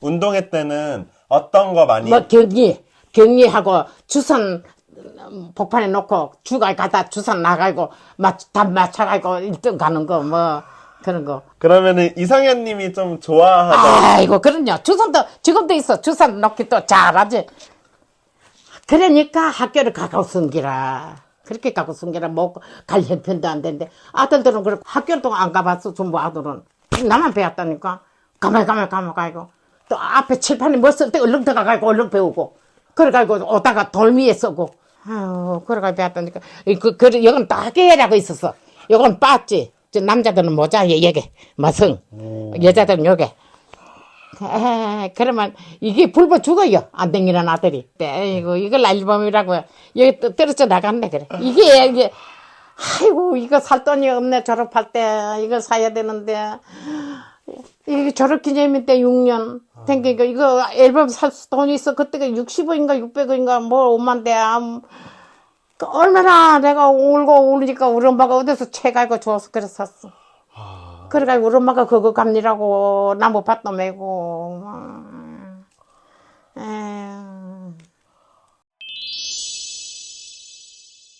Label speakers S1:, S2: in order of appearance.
S1: 운동회 때는 어떤 거 많이
S2: 뭐 경리 경리하고 주선 음, 복판에 놓고 주가 가다 주선 나가고 맞답 맞춰가지고 1등 가는 거 뭐 그런 거.
S1: 그러면은 이상현 님이 좀 좋아하던
S2: 아이고 그럼요. 주선도 지금도 있어. 주선 놓기 또 잘하지. 그러니까 학교를 가고 숨기라. 그렇게 가고 숨기라. 뭐갈 형편도 안 되는데. 아들들은 그렇고 학교를 또안 가봤어 전부 아들은. 나만 배웠다니까. 가만히 가만히 가만히 가고 또 앞에 칠판에 뭐쓸때 얼른 들어가고 얼른 배우고 그래가지고 오다가 돌 위에 쓰고 아유 그래가 배웠다니까 그, 그, 이건 따개라고 있었어 이건 빠지 저 남자들은 모자 얘게 마성 여자들은 요게 에이, 그러면 이게 불보 죽어요. 안 댕기는 아들이. 에이고, 이걸 알범이라고. 여기 또 떨어져 나갔네, 그래. 이게, 이게, 아이고, 이거 살 돈이 없네, 졸업할 때. 이거 사야 되는데. 이게 졸업 기념일 때 6년. 댕기고, 이거 앨범 살 돈이 있어. 그때가 60원인가 600원인가 뭐 5만 대. 아, 그 얼마나 내가 울고 울니까 우리 엄마가 어디서 책 알고 줘서 그래서 샀어. 그래가지고 우리 엄마가 그거 갑니라고 나무 밭도 메고 막.